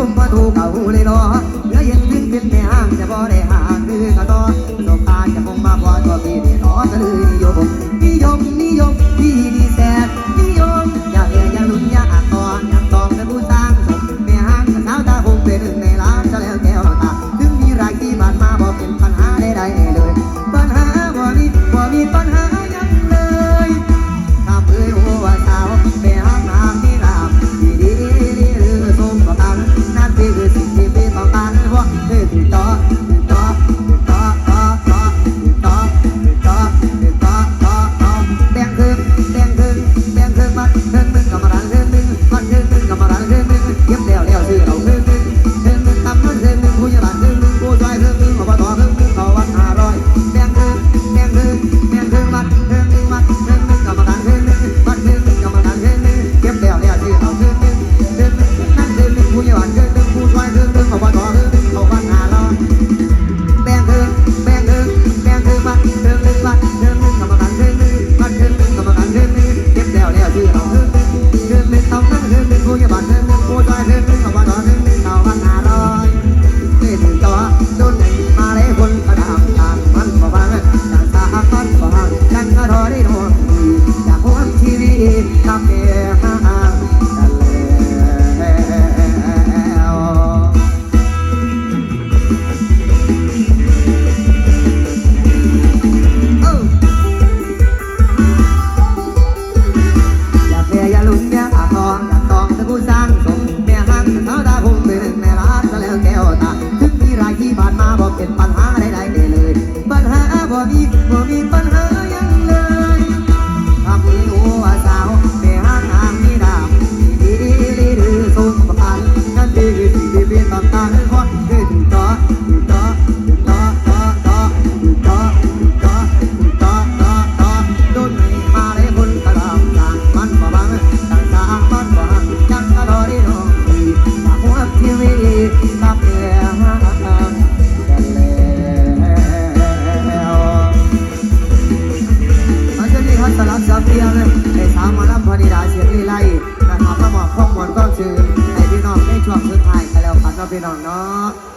นุ่มพอถูกเอาเลยรอเหลือเย็นวิ่งเป็นแม่ห้างจะบ่ได้ห่างคือกระต่อตกตาจะคงมาพอตัวพี่นี่รอสะลือนิยมนิยมนิยมพี่ดี i'm bonito. เพียงไอ้สาวมาลำพอดีดาเสียงลีไลนะครับมาบอกข้อมูลก็คือไอ้พี่น้องในช่วงสุดท้ายกันแล้วครับพี่น้องเนาะ